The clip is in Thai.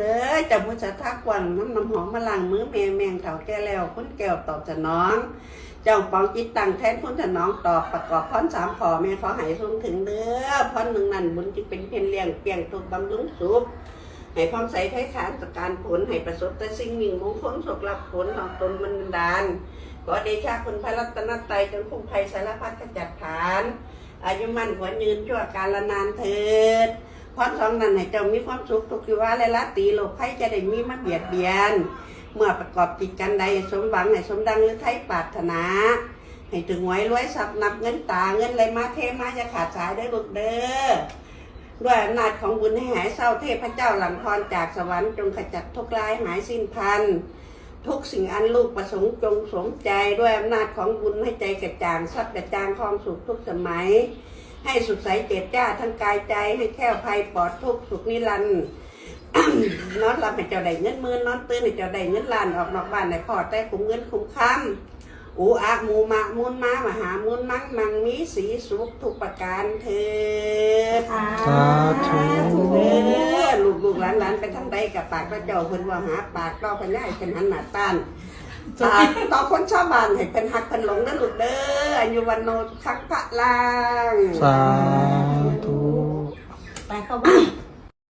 เด้อจ้ามุสทักวันน้ำน้ำหอมมาล้างมือแม่แมงเถาแก่แล้วคุณแก้วตอบสนอง เจ้าปองจิตตังแทนคุณสนองตอบประกอบพรสามขอแม่ขอให้สูงถึงเด้อพรหนึ่งนั่นบุญจิเป็นเพียนเลี้ยงเปียงตุกบำรุงสุขให้พร้อมใส่ไทยขานสกการผลให้ประสบแต่สิ่งมิ่งมงคลสุขรับผลของตนมันดานขอเดชะคุณพระรัตนตรัยจงคุ้มภัยสารพัดขจัดผาน อายุมั่นขวัญยืนชั่วการละนานเถิด พรสองนั้นให้เจ้ามีความสุขทุกทิวาและละตีโลกภัยจะได้มีมาเบียดเบียน เมื่อประกอบจิตกันใดสมหวังให้สมดังหรือไทยปรารถนา ให้ถึงหวยรวยทรัพย์นับเงินตาเงินไหลมาเทมาจะขาดสายได้อลูกเด้อด้วยอำนาจของบุญให้หายเศร้าเทพเจ้าหลังพรจากสวรรค์จงขจัดทุกข์ร้ายหายสิ้นพันทุกสิ่งอันลูกประสงค์จงสมใจด้วยอำนาจของบุญให้ใจกระจ่างทรัพย์กระจ่างความสุขทุกสมัย ให้สุขใสเจ็บจ้าทั้งกายใจให้แค้วภัยปลอดทุกข์สุขนิรันดร์นอนหลับให้เจ้าได้เงินหมื่นนอนตื่นให้เจ้าได้เงินล้านออกนอกบ้านให้พอแต่คุ้มเงินคุ้มคำอูอักหมูมะมุนมามหามุนมังมังมีสีสุขทุกประการเถิดสาสาธุเด้อลูกลูกหลานหลานไปทั้งใดกับปากพระเจ้าเพิ่นว่าหาปากก็เพิ่นได้เป็นหันหน้าต้าน ปากต่อคนชาวบ้านให้เพิ่นหักเพิ่นหลงเด้อลูกเด้ออายุวันโนคักพระลางสาธุ ไปเข้าบ้าน